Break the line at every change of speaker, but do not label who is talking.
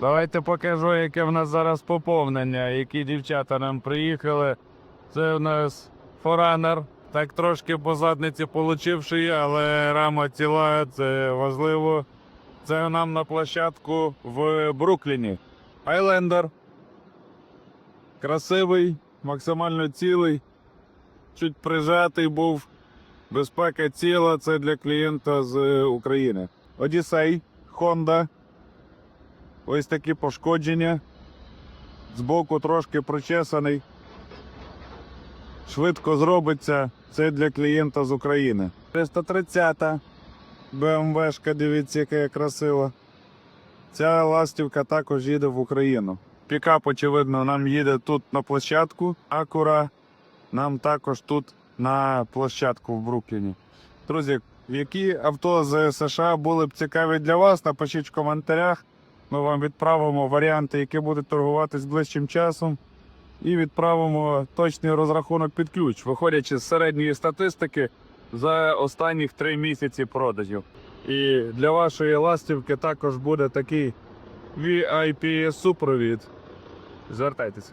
Давайте покажу, яке в нас зараз поповнення, які дівчата нам приїхали. Це в нас форанер. Так трошки по задниці получивши, але рама ціла, це важливо. Це нам на площадку в Брукліні. Хайлендер. Красивий, максимально цілий. Чуть прижатий був. Безпека ціла, це для клієнта з України. Одіссей, Honda. Ось такі пошкодження. Збоку трошки прочесаний. Швидко зробиться. Це для клієнта з України. 330-та БМВшка, дивіться, яка красива. Ця ластівка також їде в Україну. Пікап, очевидно, нам їде тут на площадку. Акура нам також тут на площадку в Брукліні. Друзі, які авто з США були б цікаві для вас, напишіть в коментарях. Ми вам відправимо варіанти, які будуть торгуватись ближчим часом. І відправимо точний розрахунок під ключ, виходячи з середньої статистики за останніх три місяці продажів. І для вашої ластівки також буде такий VIP супровід. Звертайтеся.